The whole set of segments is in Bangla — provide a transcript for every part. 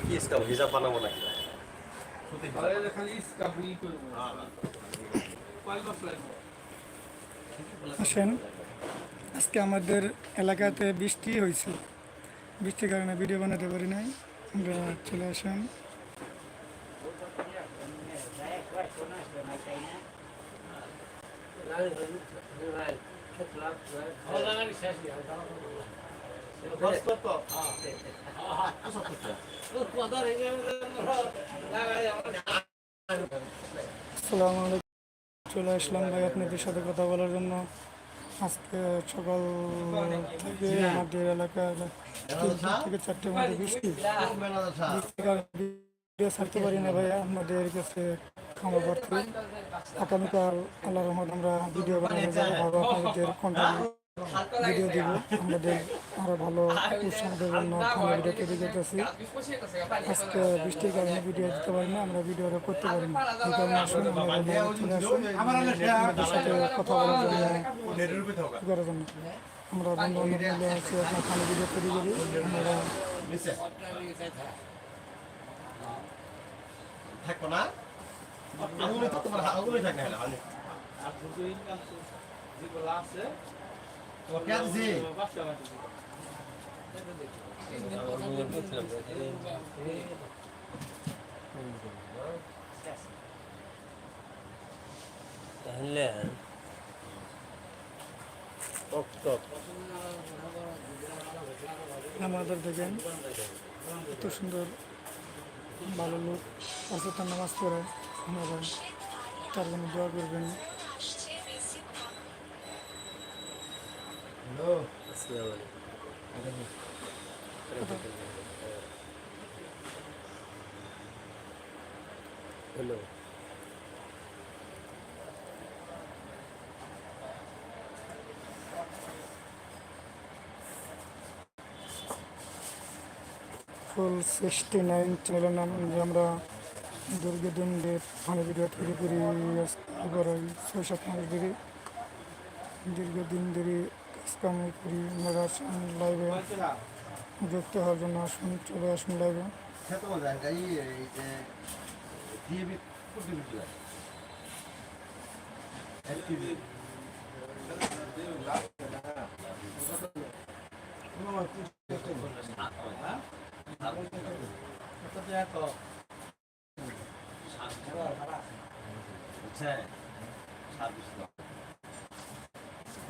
কি ইসকাম হিসাব বানাবো নাকি? আসেন আজকে আমাদের এলাকাতে বৃষ্টি হয়েছে। বৃষ্টির কারণে ভিডিও বানাতে পারি নাই। আপনারা চলে আসেন। চলে আসলাম ভাই আপনাদের সাথে কথা বলার জন্য। আজকে সকাল থেকে আমাদের এলাকার থেকে চারটের মধ্যে বৃষ্টি। ছাড়তে পারি না ভাই, আপনাদের কাছে ক্ষমা প্রার্থী। আগামীকাল আল্লাহ রহমত আমরা ভিডিও বানানো যাব ভালো আপনাদের কন্টেন্ট ভিডিও দিব আমাদের আরও ভালো উৎসাহ জন্য আমরা ভিডিও তৈরি করতেছি। আজকে বৃষ্টির কারণে ভিডিও দিতে পারি না আমরা ভিডিও করতে পারি না। এই কারণে আসুন আমরা চলে আসুন। আমাদের সাথে কথা বলার জন্য করার জন্য? আমরা বন্ধু মিলে আছি আপনার খালি ভিডিও তৈরি করি। আমরা থাকব না। আঙুলে তো তোমার আঙুলে থাকে না আর দুটো ইনকাম যেগুলো আছে তোমার পেঁয়াজ দিছি বাসা বাসা তাহলে আমাদের দেখেন এত সুন্দর ভালো লোক আছে তার নামাজ পড়ে আপনারা তার জন্য দোয়া করবেন। হ্যালো ফুল সিক্সটি নাইন চ্যানেলের নাম যে আমরা দীর্ঘদিন ধরে ফানি ভিডিও তৈরি করি। এবার ছয় সাত মাস ধরে দীর্ঘদিন ধরে কাজ কাম করি আপনারা আসুন লাইভে যুক্ত হওয়ার জন্য আসুন চলে আসুন লাইভে খেতে মজা এই এই যে ডিএবি কুটি বিটি এলটিভি বুঝছে ছাব্বিশ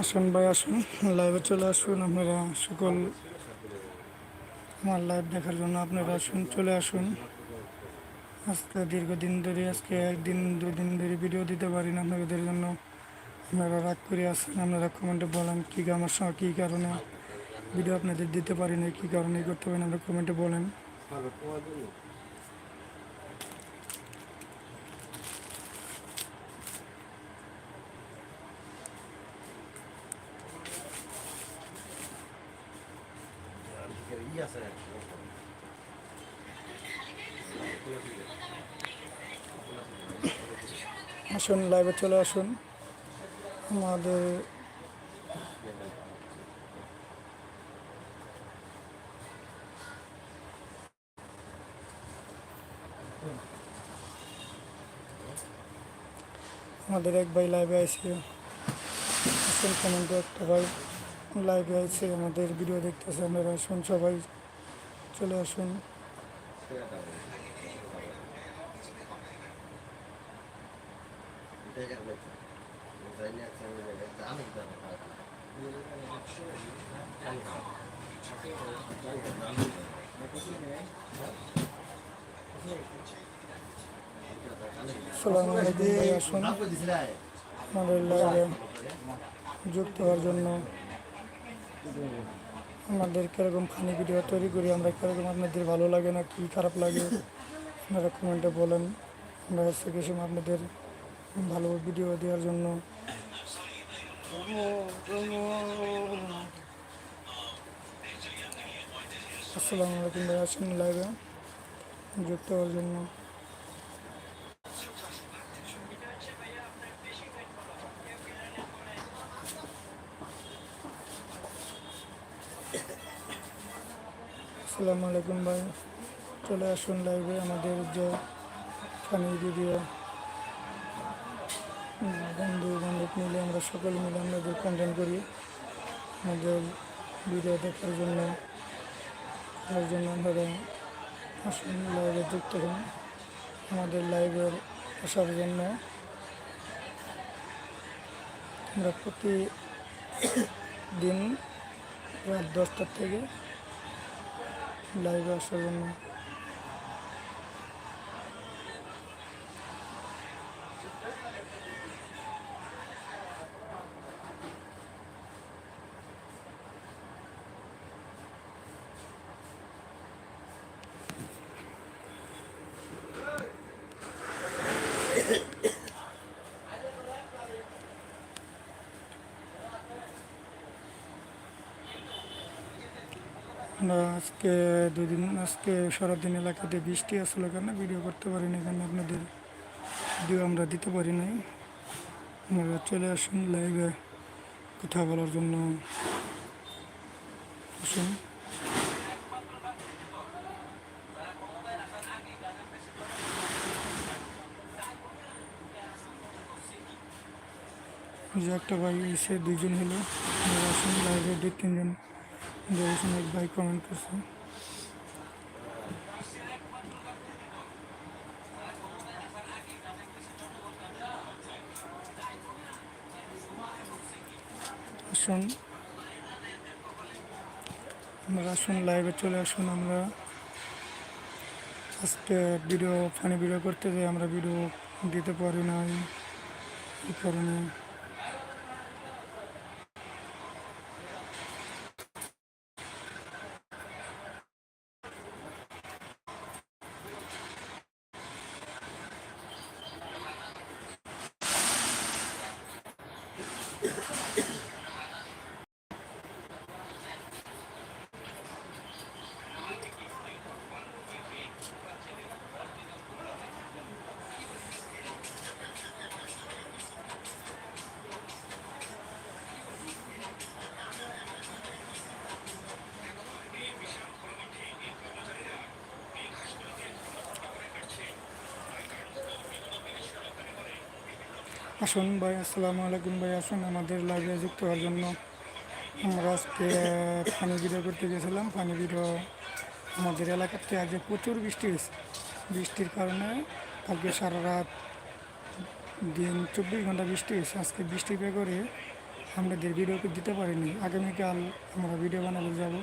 আসুন ভাই, আসুন। লাইভে চলে আসুন। আপনারা সকল আমার লাইভ দেখার জন্য আপনারা আসুন, চলে আসুন। আজকে দীর্ঘদিন ধরে, আজকে একদিন দুই দিন ধরে ভিডিও দিতে পারি না আপনাদের জন্য। আপনারা রাগ করে আসেন, আপনারা কমেন্টে বলেন কী আমার সঙ্গে, কী কারণে? ভিডিও আপনাদের দিতে পারি না কী কারণে করতে পারেন আপনারা কমেন্টে বলেন। আসুন লাইভে চলে আসুন। আমাদের আমাদের এক ভাই লাইভে আইসে আসেন কমেন্টে একটা ভাই লাইভে আছে আমাদের ভিডিও দেখতেছে, আপনারা আসুন সবাই চলে আসুন Thank you. আসুন। আমাদের লাইভে যুক্ত হওয়ার জন্য আমাদের কীরকম ফানি ভিডিও তৈরি করি, আমরা কীরকম আপনাদের ভালো লাগে না, কি খারাপ লাগে, আপনারা কমেন্টে বলেন। আমরা হচ্ছে কিছু আপনাদের ভালো ভিডিও দেওয়ার জন্য। আসসালামু আলাইকুম ভাই, আসুন লাইভে যুক্ত হওয়ার জন্য। আসসালামু আলাইকুম ভাই। চলে আসুন লাইভে আমাদের যে ফানি ভিডিও বন্ধু বান্ধব মিলে আমরা সকলে মিলে আমাদের কন্টেন্ট করি, আমাদের ভিডিও দেখার জন্য তার জন্য আপনারা আসুন লাইভে যুক্ত হন আমাদের লাইভের আসার জন্য। আমরা প্রতি দিন রাত দশটার থেকে লাইভে আসার জন্য। আজকে দুদিন আজকে সারাদিন এলাকাতে বৃষ্টি আসলে কারণে ভিডিও করতে পারিনি এখানে আপনাদের ভিডিও আমরা দিতে পারি নাই। আমরা চলে আসুন লাইভে কথা বলার জন্য। আসুন। যে একটা ভাই এসে দুইজন হলো। আসুন লাইভে দুই তিনজন। দেখেছেন, এক ভাই কমেন্ট করছে। আসুন। আমরা আসুন লাইভে চলে আসুন। আমরা আজকে ভিডিও ফানি ভিডিও করতে যাই, আমরা ভিডিও দিতে পারি না এই কারণে আসুন ভাই, আসসালামু আলাইকুম ভাই, আসুন আমাদের লাইভে যুক্ত হওয়ার জন্য। আমরা আজকে পানি ভিডিও করতে গেছিলাম। পানি ভিডিও আমাদের এলাকাতে আজকে প্রচুর বৃষ্টি হয়েছে। বৃষ্টির কারণে কালকে সারা রাত দিন চব্বিশ ঘণ্টা বৃষ্টি হয়েছে। আজকে বৃষ্টি পে করে আমাদের ভিডিও দিতে পারিনি। আগামীকাল আমরা ভিডিও বানাতে যাব।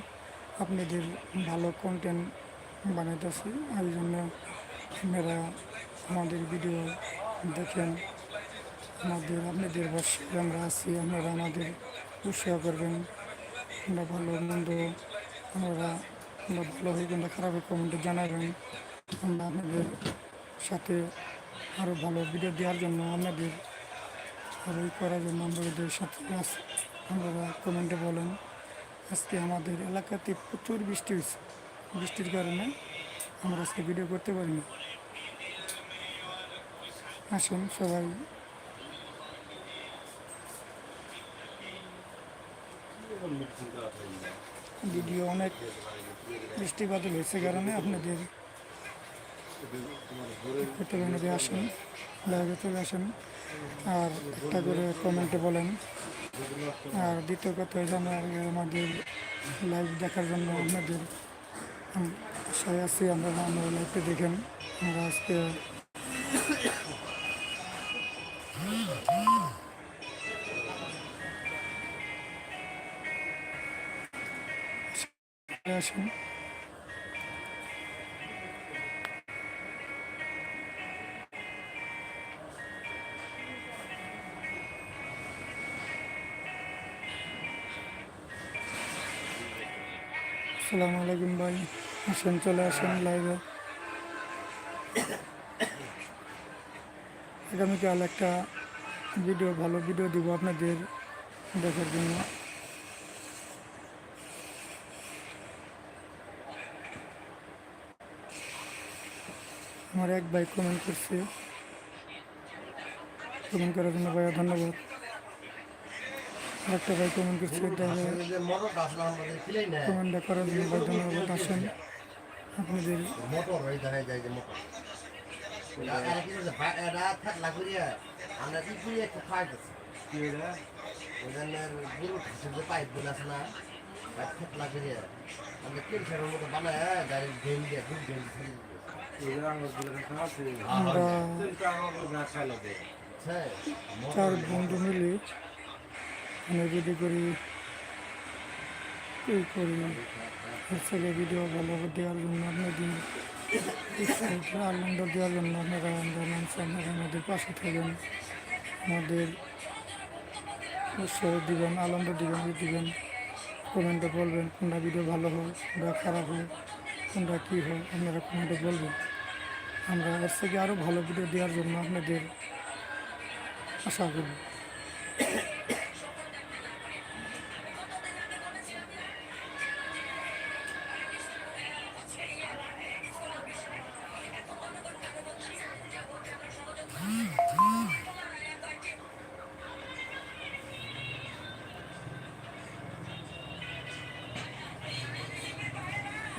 আপনাদের ভালো কন্টেন্ট বানাইতেছি। এই জন্য আপনারা আমাদের ভিডিও দেখেন। আমাদের আপনাদের বর্ষে আমরা আছি, আপনারা আমাদের উৎসাহ করবেন। আমরা ভালো মন্দ আমরা আমরা ভালো হয়ে কোনটা খারাপ হয় কমেন্টে জানাবেন। আমরা আপনাদের সাথে আরও ভালো ভিডিও দেওয়ার জন্য, আপনাদের আরও করার জন্য আমাদের সাথে আছি। আপনারা কমেন্টে বলেন, আজকে আমাদের এলাকাতে প্রচুর বৃষ্টি হয়েছে। বৃষ্টির কারণে আমরা আজকে ভিডিও করতে পারিনি। আসুন সবাই ভিডিও অনেক বৃষ্টিপাত হয়েছে কারণে আপনাদের আসেন লাইভে চলে আসেন। আর একটা করে কমেন্টে বলেন। আর দ্বিতীয় কথা হচ্ছে আমাদের লাইভ দেখার জন্য আপনাদের আশায় আছি, আমরা আমরা লাইভে দেখেন। আমরা আজকে আসেন আসসালামু আলাইকুম ভাই, আসেন, চলে আসেন লাইভে আগামীকাল একটা ভিডিও ভালো ভিডিও দিব আপনাদের দেখার জন্য। আমার এক ভাই কমেন্ট করছে। কমেন্ট করার জন্য ভাইয়া ধন্যবাদ। আরেকটা ভাই কমেন্ট করছে কমেন্টটা করার জন্য ভাই ধন্যবাদ আসেন। আপনাদের একটু পাইপগুলো আছে না আমরা ফেরের মতো বানায় গাড়ি ডেল দিয়ে দুধ এটা আমার চার বন্ধু মিলে ভিডিও করি এই করি হচ্ছে ভিডিও ভালো দেওয়ার জন্য আপনাদের আনন্দ দেওয়ার জন্য আপনারা মানুষ, আপনারা আমাদের পাশে থাকবেন, আমাদের উৎসাহ দিবেন, আনন্দ দিবেন দিবেন কমেন্টে বলবেন কোনটা ভিডিও ভালো হয় কোনটা খারাপ হয় কোনটা কী হয় আপনারা কমেন্টে বলবেন। আমরা এর থেকে আরও ভালো ভিডিও দেওয়ার জন্য আপনাদের আশা করি।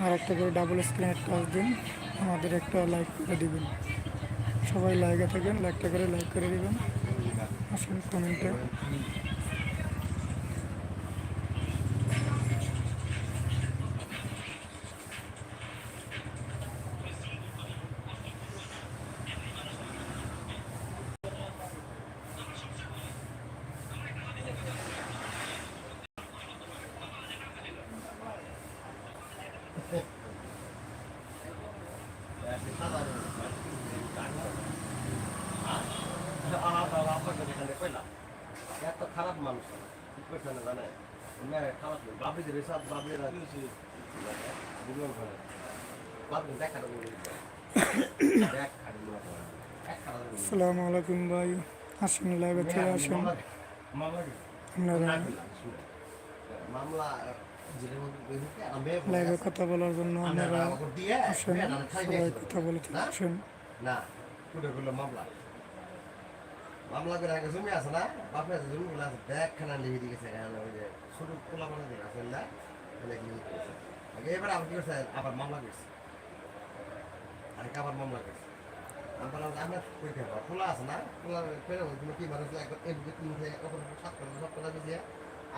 আর একটা করে ডাবল স্ক্রিনের টাচ দিন, আমাদের একটা লাইক করে দিবেন। সবাই লাইকে থাকেন লাইকটা করে লাইক করে দিবেন। আসুন কমেন্টে এত খারাপ মানুষ কি করছে না জানে না খারাপ বাবরি দেবে সব বাবরি বুঝলাম করে বাবরি দেখা দেবো দেখ খাড়ি এক খাড়া আসসালামু আলাইকুম ভাই। আসুন লাইভে চলে আসুন আপনারা লাইভে কথা বলার জন্য আপনারা আসেন সবাই কথা বলে? আসেন। না মামলা। মামলা করে আগে জমি আছে না? বাপের জমি গুলো আছে ব্যাগ খানা লিখে দিয়ে গেছে। ওই যে ছোট পোলা মানে দিকে আছে না এবার আবার কি করছে আবার মামলা করছে। আরেক আবার মামলা করছে আমি বললাম আপনার কই খাব? খোলা আছে না? খোলা ফেরে তুমি কি মানুষ একবার এই দিকে তিন থেকে অপর সাত করে সব করে দিয়ে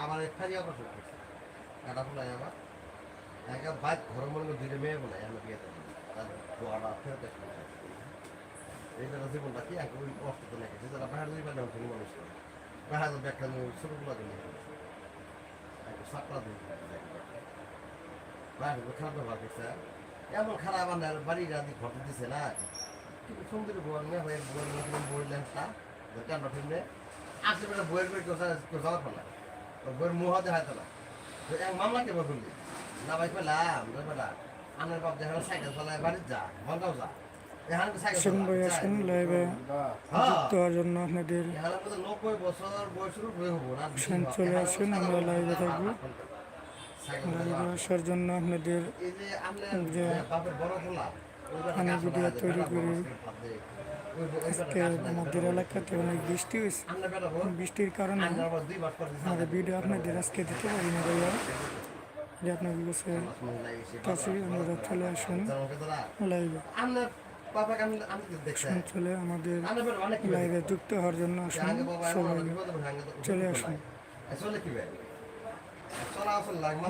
আবার ফারি অপারেশন করছে। কাটা খোলাই আবার একা বাইক ঘরের মনে করে দুইটা মেয়ে বলে আমরা বিয়ে তাদের দোয়াটা ফেরত আসবে এইটা জীবনটা কি এক ওই অস্তিত্ব লেগে গেছে যারা বাইরে দুই বাইরে অঞ্চল মানুষ বাইরে ব্যাখ্যা ছোটগুলো দিলে সাতটা দিন বাইরে খারাপ ব্যবহার করছে এমন খারাপ আনার বাড়ি রাতি ঘটে দিছে না কিন্তু সুন্দর বল মেয়ে হয়ে বল বই লেন্সটা যেটা নঠিনে আসলে বেটা বইয়ের বই কোথায় যাওয়ার পালা বইয়ের মুহ দেখা তো না তো এক মামলা কে বললি না ভাই পেলাম বেটা আনার বাপ দেখা সাইকেল চালায় বাড়ির যা বন্ধও যা তো আসুন ভাই আসুন লাইভে হ্যাঁ। আপনাদের না চলে আসুন, আমরা লাইভে থাকব। আসার জন্য আপনাদের যে আমি ভিডিও তৈরি করি, আজকে আমাদের এলাকাতে অনেক বৃষ্টি হয়েছে। বৃষ্টির কারণে আমাদের ভিডিও আপনাদের আজকে দিতে পারি না ভাইয়া। যে আপনার কাছে কাছে আপনারা চলে আসুন, লাইভে চলে আমাদের লাইভে যুক্ত হওয়ার জন্য আসুন, সবাই চলে আসুন। লাইভে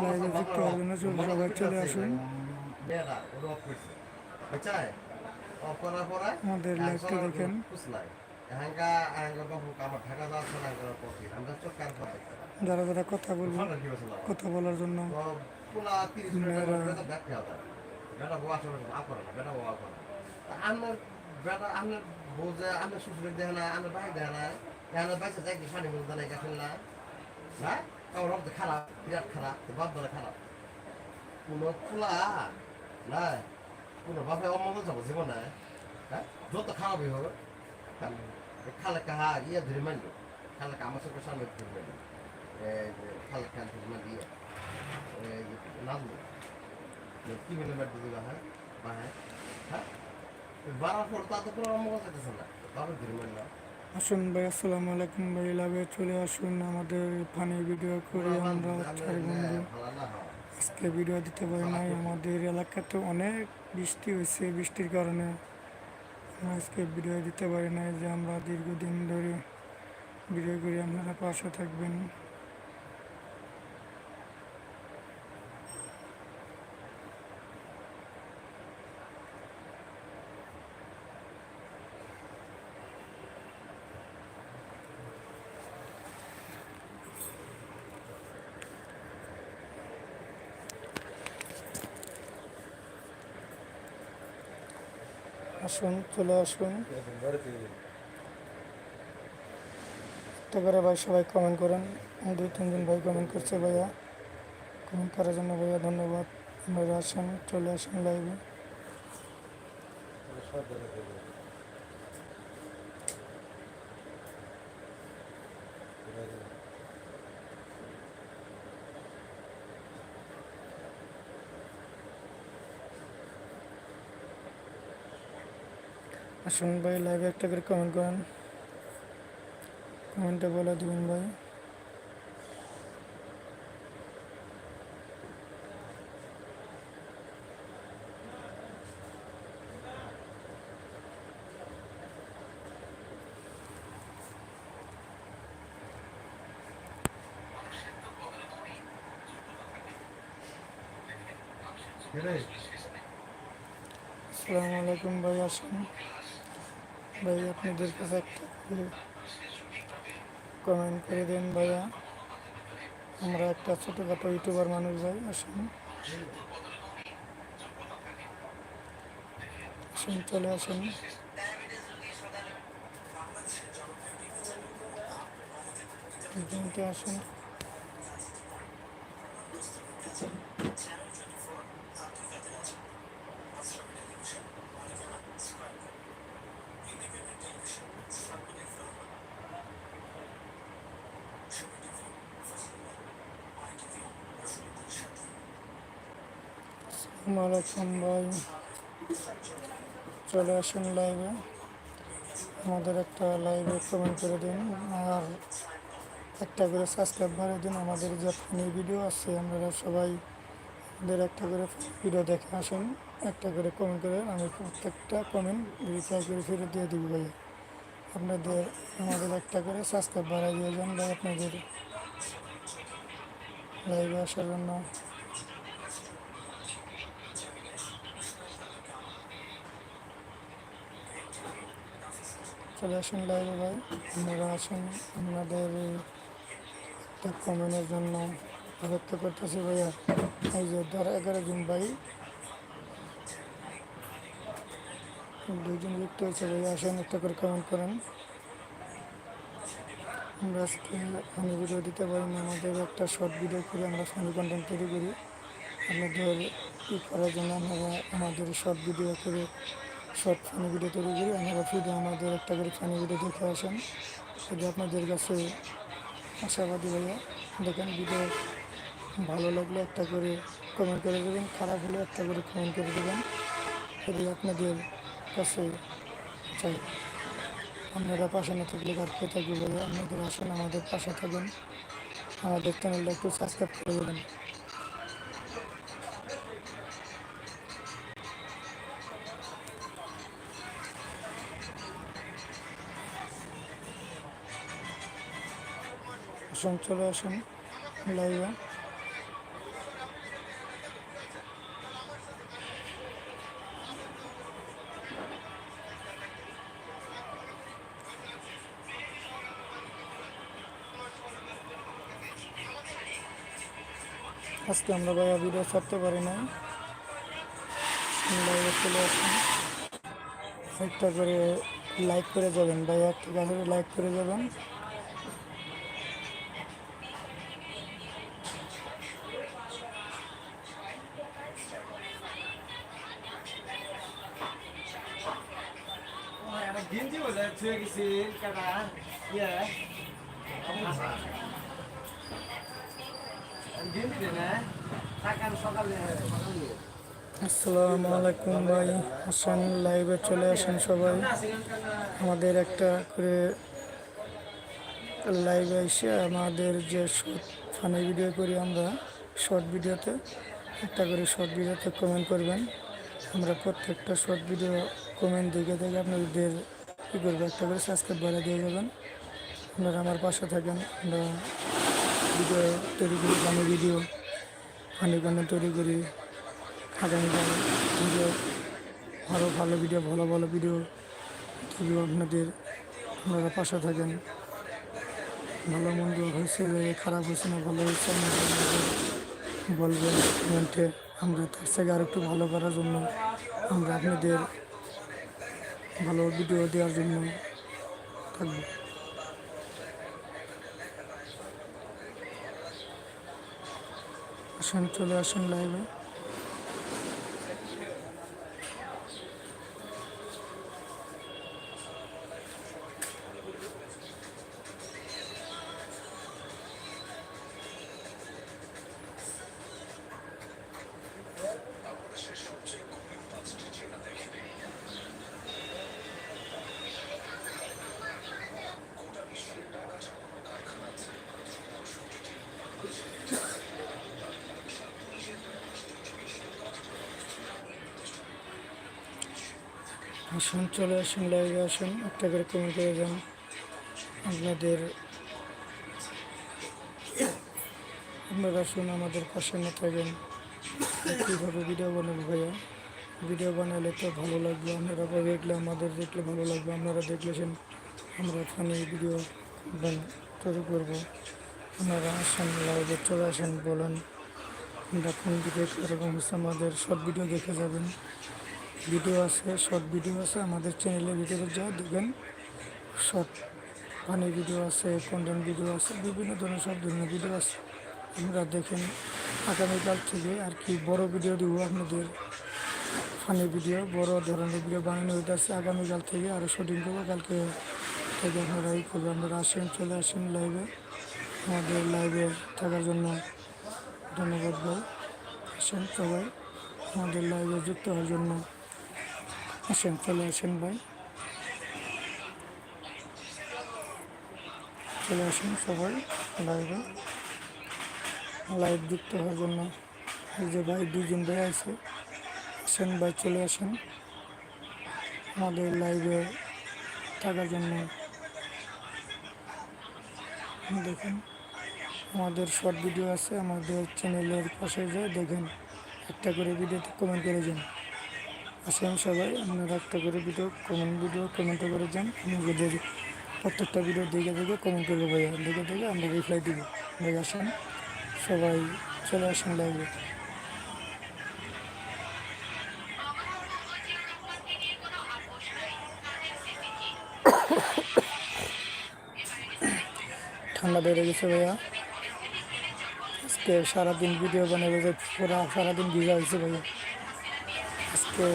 যারা কথা বলব, কথা বলার জন্য বেটা শ্বশুরের দেখে না আপনার ভাই দেখে না বাইসে যাই কি পানি বলতে নাই না হ্যাঁ আমার রক্ত খারাপ, বিরাট খারাপ তো বাপ বলে খারাপ। কোনো খোলা না কোনো বাপে অমঙ্গল যাব জীবনে হ্যাঁ? যত খারাপই হবে খালে কাহা ইয়ে ধরে মানলো খালে আমার সঙ্গে সামনে ধরে মানলো খালে কান ধরে মানলো ইয়ে। নাজমু কি মিলে মেট দিদি হ্যাঁ বা হ্যাঁ? হ্যাঁ বাড়ার পর তা তো কোনো অমঙ্গল যেতেছে না। বাপে ধরে মানলো আসুন ভাই আসসালামু আলাইকুম ভাই লাভে চলে আসুন আমাদের ফানি ভিডিও করে আমরা চার বন্ধু। আজকে ভিডিও দিতে পারি নাই আমাদের এলাকাতে অনেক বৃষ্টি হয়েছে বৃষ্টির কারণে। আমরা আজকে ভিডিও দিতে পারি নাই যে আমরা দীর্ঘদিন ধরে ভিডিও করি আপনারা পাশে থাকবেন। আসুন, চলে আসুন। করে ভাই সবাই কমেন্ট করেন। দুই তিনজন ভাই কমেন্ট করছে ভাইয়া। কমেন্ট করার জন্য ভাইয়া ধন্যবাদ। আপনারা আসেন, চলে আসুন লাইভে আসুন ভাই লাইভে একটা করে কমেন্ট করেন কমেন্টে বলে দিবেন ভাই রে আসসালামু আলাইকুম ভাই আসুন ভাই, আপনাদের কাছে একটা কমেন্ট করে দেন ভাইয়া। আমরা একটা ছোটোখাটো ইউটিউবার মানুষ ভাই, আসুন। আসুন, চলে আসুন। আসুন আসসালামু আলাইকুম ভাই। চলে আসুন লাইভে আমাদের একটা লাইভে কমেন্ট করে দিন। আর একটা করে সাবস্ক্রাইব বাড়িয়ে দিন। আমাদের যে ফানি ভিডিও আছে, আপনারা সবাই আমাদের একটা করে ভিডিও দেখে আসুন। একটা করে কমেন্ট করে আমি প্রত্যেকটা কমেন্ট রিপ্লাই করে ফিরে দিয়ে দিব ভাই। আপনাদের, আমাদের একটা করে সাবস্ক্রাইব বাড়াই দিয়ে যান ভাই আপনাদের লাইভে আসার জন্য। চলে আসুন লাইভে ভাই। আপনারা আসুন, আপনাদের একটা কমেন্টের জন্য অপেক্ষা করতেছি ভাইয়া। এই যে ধর এগারো জন ভাই। দুইজন যুক্ত হয়েছে ভাইয়া, আসেন একটা করে কমেন্ট করেন। আমরা আজকে ফানি ভিডিও দিতে পারি না, আমাদের একটা শর্ট ভিডিও করে আমরা ফানি কন্টেন্ট তৈরি করি। আপনাদের ই করার জন্য আপনারা আমাদের শর্ট ভিডিও করে শর্ট ফানি ভিডিও তৈরি করি। আপনারা ফিরে আমাদের একটা করে ফানি ভিডিও দেখে আসেন। যদি আপনাদের কাছে আশাবাদী ভাইয়া দেখেন ভিডিও ভালো লাগলে একটা করে কমেন্ট করে দেবেন, খারাপ হলে একটা করে কমেন্ট করে দেবেন। যদি আপনাদের কাছে চাই, আপনারা পাশে না থাকলে আর কে থাকবে ভাইয়া আপনাদের আসেন, আমাদের পাশে থাকবেন আমাদের চ্যানেলটা একটু সাবস্ক্রাইব করে দেবেন। দর্শন চলে আসুন। লাইভে। আজকে আমরা ভাইয়া ভিডিও ছাড়তে পারি না লাইভে চলে আসুন। একটা করে লাইক করে যাবেন। ভাইয়া একটা লাইক করে যাবেন। গেঞ্জি বলে আসসালামু আলাইকুম ভাই। আসেন লাইভে চলে আসেন সবাই। আমাদের একটা করে লাইভে এসে আমাদের যে শর্ট ফানি ভিডিও করি আমরা শর্ট ভিডিওতে একটা করে শর্ট ভিডিওতে কমেন্ট করবেন। আমরা প্রত্যেকটা শর্ট ভিডিও কমেন্ট দেখে দেখে আপনাদের কী করব? একটা করে সাবস্ক্রাইব বাড়া দিয়ে যাবেন। আপনারা আমার পাশে থাকেন। আমরা ভিডিও তৈরি করি ফানি ভিডিও ফানি কন্টেন্ট তৈরি করি। আগামীকাল ভিডিও আরও ভালো ভিডিও ভালো ভালো ভিডিও ভিডিও আপনাদের, আপনারা পাশে থাকেন। ভালো, মন্দ হয়েছে খারাপ হয়েছে না, ভালো হয়েছে বলবেন আমরা তার থেকে আরও একটু ভালো করার জন্য আমরা আপনাদের ভালো ভিডিও দেওয়ার জন্য থাকব। আসেন চলে আসুন লাইভে আসুন, চলে আসুন লাইভে আসুন, একটা করে কমেন্ট করে যান। আপনাদের আপনারা আসুন, আমাদের পাশে না থাকবেন কীভাবে ভিডিও বানাবো ভাইয়া। ভিডিও বানালে তো ভালো লাগবে, আপনারা দেখলে, আমাদের দেখলে ভালো লাগবে, আপনারা দেখলেছেন আমরা ফানি ভিডিও তৈরি করব। আপনারা আসেন লাইভে চলে আসেন, বলেন। আমরা কোন ভিডিও হচ্ছে আমাদের সব ভিডিও দেখে যাবেন। ভিডিও আছে, শর্ট ভিডিও আছে, আমাদের চ্যানেলের ভিতরে যা দেখবেন। শর্ট ফানি ভিডিও আছে কন্টেন্ট ভিডিও আছে, বিভিন্ন ধরনের সব ধরনের ভিডিও আছে। আপনারা দেখেন আগামীকাল থেকে আর কি বড় ভিডিও দিব আপনাদের। ফানি ভিডিও, বড় ধরনের ভিডিও বানানো হইতে আছে আগামীকাল থেকে আরও শুটিং করব কালকে থেকে আপনারা এই করব। আপনারা আসেন, চলে আসেন লাইভে আমাদের লাইভে থাকার জন্য ধন্যবাদ ভাই। আসেন সবাই। আমাদের লাইভে যুক্ত হওয়ার জন্য। আসেন, চলে আসেন ভাই। চলে আসেন সবাই লাইভে লাইভ যুক্ত হওয়ার জন্য এই যে ভাই দুজন ভাই আছে, আসেন ভাই, চলে আসেন। আমাদের লাইভে থাকার জন্য দেখেন, আমাদের শর্ট ভিডিও আছে, আমাদের চ্যানেলের পাশে যায় দেখেন, একটা করে ভিডিওতে কমেন্ট করে যান আসেন সবাই, আপনারা একটা করে ভিডিও কমেন্ট ভিডিও কমেন্টে করে যান। আমাদের প্রত্যেকটা ভিডিও দেখে দেখে কমেন্ট করব ভাইয়া। দেখে দেখে আমরা রিপ্লাই দিব। দেখে আসেন, সবাই চলে আসেন লাইভে ঠান্ডা বেড়ে গেছে ভাইয়া। আজকে সারাদিন ভিডিও বানাবে যে পুরা সারাদিন ভিজা হয়েছে ভাইয়া। আজকে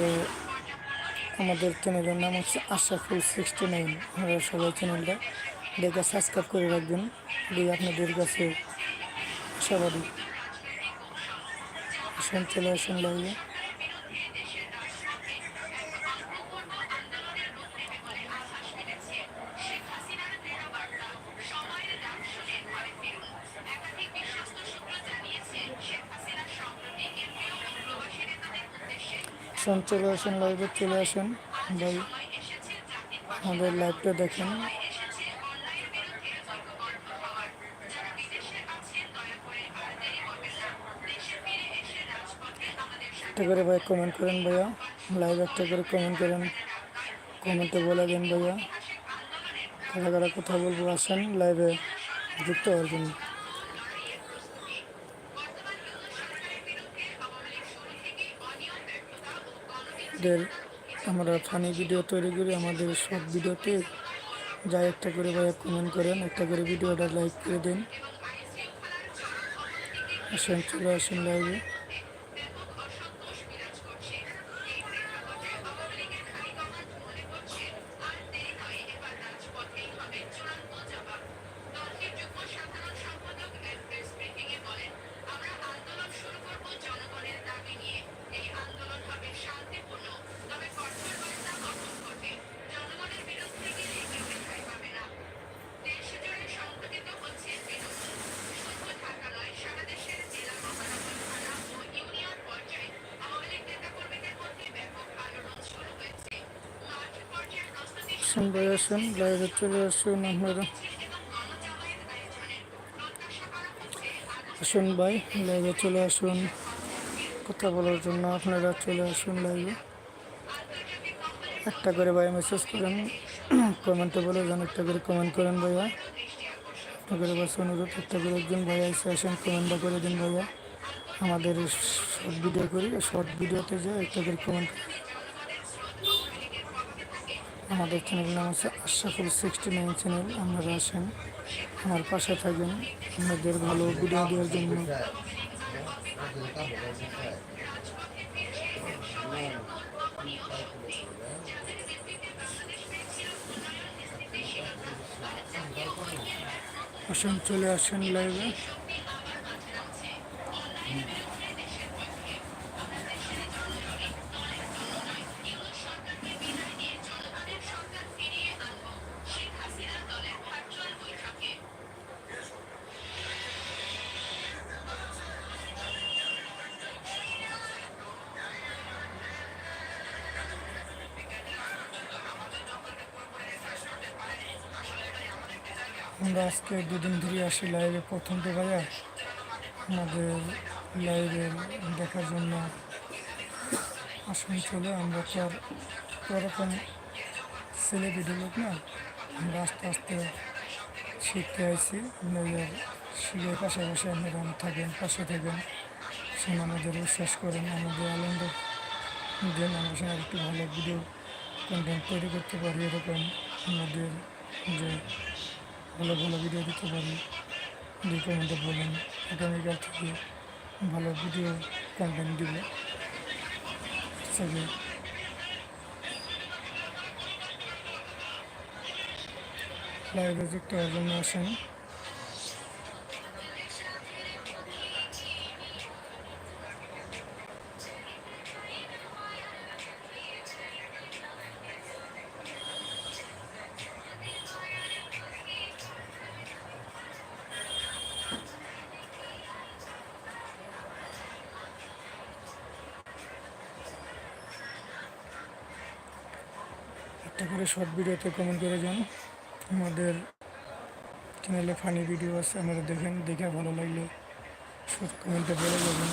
আমাদের চ্যানেলের নাম হচ্ছে আশাফুল সিক্সটি নাইন। আমরা সবাই চ্যানেলটা দেখে সাবস্ক্রাইব করে রাখবেন। দিয়ে আপনাদের কাছে আশাবাদী। শুনতে চলে চলে আসেন লাইভে চলে আসেন। ভাই, আমাদের লাইভটা দেখেন। একটা করে ভাই কমেন্ট করেন ভাইয়া। লাইভ একটা করে কমেন্ট করেন। কমেন্টে বলে দেন ভাইয়া। কারা কারা কথা বলব, আসেন লাইভে যুক্ত হওয়ার জন্য। আমাদের আমরা ফানি ভিডিও তৈরি করি, আমাদের সব ভিডিওতে যাই, একটা করে ভাইয়া কমেন্ট করেন, একটা করে ভিডিওটা লাইক করে দিন। আসেন, চলে আসেন লাইভে আসুন ভাই আসুন লাইভে চলে আসুন আপনারা আসুন ভাই লাইভে চলে আসুন। কথা বলার জন্য আপনারা চলে আসুন লাইভে একটা করে ভাই মেসেজ করেন কমেন্টে বলে যান, একটা করে কমেন্ট করেন ভাইয়া। একটা করে বাস অনুরোধ, একটা করে একজন ভাইয়া এসে আসেন কমেন্টটা করে দিন ভাইয়া। আমাদের শর্ট ভিডিও করি শর্ট ভিডিওতে যে একটা করে কমেন্ট আমাদের চ্যানেল নাম হচ্ছে আশাফুল সিক্সটি নাইন চ্যানেল আপনারা আসেন আমার পাশে থাকবেন আপনাদের ভালো ভিডিও দেওয়ার জন্য। আসেন, চলে আসেন লাইভে আজকে দুদিন ধরে আসি লাইভে প্রথম তো ভাইয়া, আমাদের লাইভে দেখার জন্য আসুন চলে, আমরা তো আর ওরকম সেলিব্রিটি লোক না, আমরা আস্তে আস্তে শিখতে আইছি আপনাদের শিখে পাশাপাশি আপনারা থাকেন, পাশে থাকেন শুনে আমাদের বিশ্বাস করেন, আমাদের আনন্দ দেন, আমরা সঙ্গে একটু ভালো ভিডিও কন্টেন্ট তৈরি করতে পারি, এরকম আমাদের যে ভালো ভালো ভিডিও দিতে পারি। কমেন্টে বলেন আগামীকাল থেকে ভালো ভিডিও কন্টেন্ট দিব। সবই লাইভে যুক্ত হওয়ার জন্য আসেন। শর্ট ভিডিওতে কমেন্ট করে যান। আমাদের চ্যানেলে ফানি ভিডিও আছে আপনারা দেখেন দেখে ভালো লাগলে কমেন্টে বলে যাবেন।